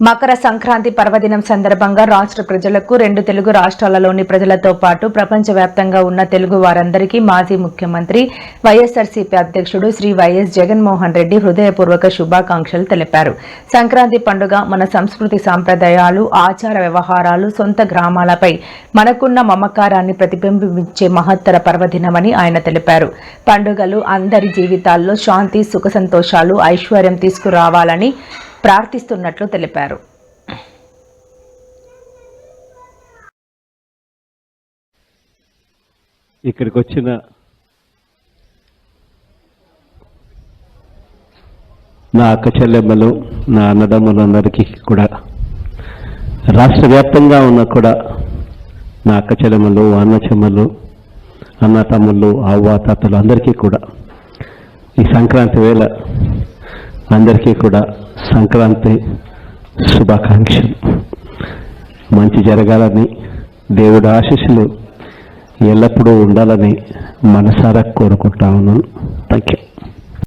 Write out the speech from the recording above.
మకర సంక్రాంతి పర్వదినం సందర్భంగా రాష్ట్ర ప్రజలకు రెండు తెలుగు రాష్ట్రాలలోని ప్రజలతో పాటు ప్రపంచవ్యాప్తంగా ఉన్న తెలుగు వారందరికీ మాజీ ముఖ్యమంత్రి వైఎస్ఆర్సీపీ అధ్యక్షుడు శ్రీ వైఎస్ జగన్మోహన్ రెడ్డి హృదయపూర్వక శుభాకాంక్షలు తెలిపారు. సంక్రాంతి పండుగ మన సంస్కృతి సాంప్రదాయాలు ఆచార వ్యవహారాలు సొంత గ్రామాలపై మనకున్న మమకారాన్ని ప్రతిబింబించే మహత్తర పర్వదినమని ఆయన తెలిపారు. పండుగలు అందరి జీవితాల్లో శాంతి సుఖ సంతోషాలు ఐశ్వర్యం తీసుకురావాలని ప్రార్థిస్తున్నట్లు తెలిపారు. ఇక్కడికి వచ్చిన నా అక్క చెల్లెమ్మలు నా అన్నదమ్ములందరికీ కూడా రాష్ట్ర వ్యాప్తంగా ఉన్న కూడా నా అక్క చెల్లెమ్మలు అన్న చెమ్మలు అన్న తమ్ముళ్ళు అవ్వ తాతలు అందరికీ కూడా ఈ సంక్రాంతి వేళ అందరికీ కూడా సంక్రాంతి శుభాకాంక్షలు. మంచి జరగాలని దేవుడి ఆశీస్సులు ఎల్లప్పుడూ ఉండాలని మనసారా కోరుకుంటా ఉన్నాను. Thank you